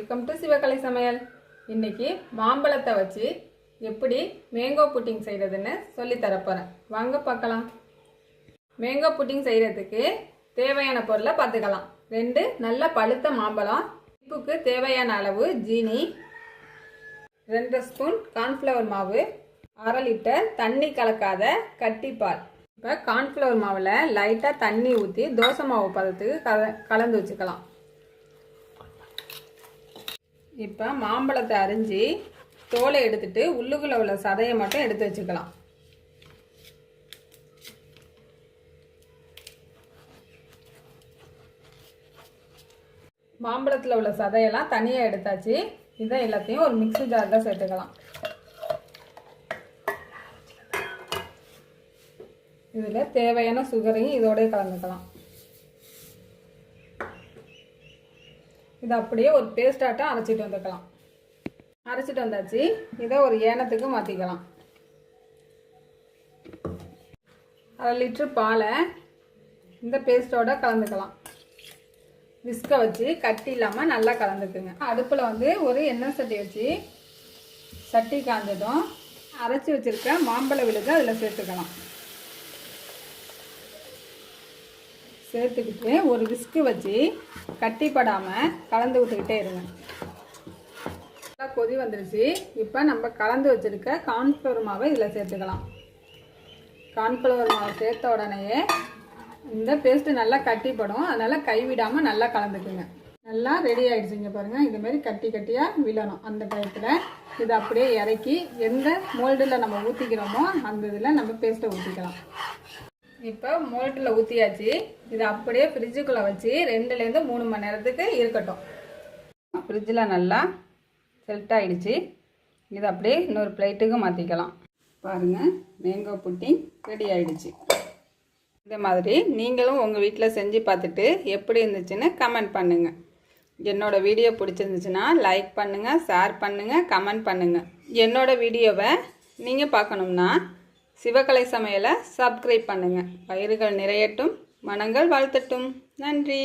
Welcome to Sivakalai சமையல். இன்னைக்கு மாம்பழத்தை வச்சு எப்படி மேங்கோ புட்டிங் செய்கிறதுன்னு சொல்லி தரப்போகிறேன் வாங்க பார்க்கலாம். மேங்கோ புட்டிங் செய்கிறதுக்கு தேவையான பொருளை பார்த்துக்கலாம். ரெண்டு நல்ல பழுத்த மாம்பழம். இப்புக்கு தேவையான அளவு ஜீனி. ரெண்டு ஸ்பூன் கார்ன்ஃப்ளவர் மாவு. அரை லிட்டர் தண்ணி கலக்காத கட்டிப்பால். இப்போ கார்ன்ஃப்ளவர் மாவில் லைட்டாக தண்ணி ஊற்றி தோசை மாவு பதத்துக்கு கல கலந்து வச்சுக்கலாம். இப்போ மாம்பழத்தை அரிஞ்சு தோலை எடுத்துட்டு உள்ளுக்குள்ள உள்ள சதையை மட்டும் எடுத்து வச்சுக்கலாம். மாம்பழத்தில் உள்ள சதையெல்லாம் தனியாக எடுத்தாச்சு. இதை எல்லாத்தையும் ஒரு மிக்ஸி ஜாரில் சேர்த்துக்கலாம். இதில் தேவையான சுகரையும் இதோடய கலந்துக்கலாம். இதை அப்படியே ஒரு பேஸ்டாட்டம் அரைச்சிட்டு வந்துக்கலாம். அரைச்சிட்டு வந்தாச்சு. இதை ஒரு ஏனத்துக்கு மாற்றிக்கலாம் அரை லிட்ரு பாலை இந்த பேஸ்ட்டோட கலந்துக்கலாம். விஸ்கை வச்சு கட்டி இல்லாமல் நல்லா கலந்துக்குங்க. அடுப்பில் வந்து ஒரு எண்ணெய் சட்டி வச்சு சட்டி காஞ்சதும் அரைச்சி வச்சுருக்க மாம்பழ விழுது அதில் சேர்த்துக்கலாம். சேர்த்துக்கிட்டு ஒரு விஸ்கு வச்சு கட்டிப்படாமல் கலந்து விட்டுக்கிட்டே இருங்க. நல்லா கொதி வந்துருச்சு. இப்போ நம்ம கலந்து வச்சுருக்க கார்ன்ஃப்ளவர் மாவை இதில் சேர்த்துக்கலாம். கார்ன்ஃப்ளவர் மாவை சேர்த்த உடனேயே இந்த பேஸ்ட்டு நல்லா கட்டிப்படும். அதனால் கைவிடாமல் நல்லா கலந்துக்குங்க. நல்லா ரெடி ஆகிடுச்சிங்க பாருங்கள் இதுமாரி கட்டி கட்டியாக விழணும். அந்த டயத்தில் இதை அப்படியே இறக்கி எந்த மோல்டில் நம்ம ஊற்றிக்கிறோமோ அந்த இதில் நம்ம பேஸ்ட்டை ஊற்றிக்கலாம் இப்போ மோல்ட்டில் ஊற்றியாச்சு இதை அப்படியே ஃப்ரிட்ஜுக்குள்ளே வச்சு ரெண்டுலேருந்து மூணு மணி நேரத்துக்கு இருக்கட்டும். ஃப்ரிட்ஜில் நல்லா செல்ட் ஆகிடுச்சு இதை அப்படியே இன்னொரு பிளேட்டுக்கு மாற்றிக்கலாம் பாருங்கள் மேங்கோ புட்டிங் ரெடி ஆகிடுச்சு இதே மாதிரி நீங்களும் உங்கள் வீட்டில் செஞ்சு பார்த்துட்டு எப்படி இருந்துச்சுன்னு கமெண்ட் பண்ணுங்கள் என்னோடய வீடியோ பிடிச்சிருந்துச்சுன்னா லைக் பண்ணுங்கள் ஷேர் பண்ணுங்கள் கமெண்ட் பண்ணுங்கள் என்னோடய வீடியோவை நீங்கள் பார்க்கணும்னா சிவகலை சமையலை சப்ஸ்கிரைப் பண்ணுங்கள் பயிர்கள் நிறையட்டும் மனங்கள் வாழ்த்தட்டும் நன்றி.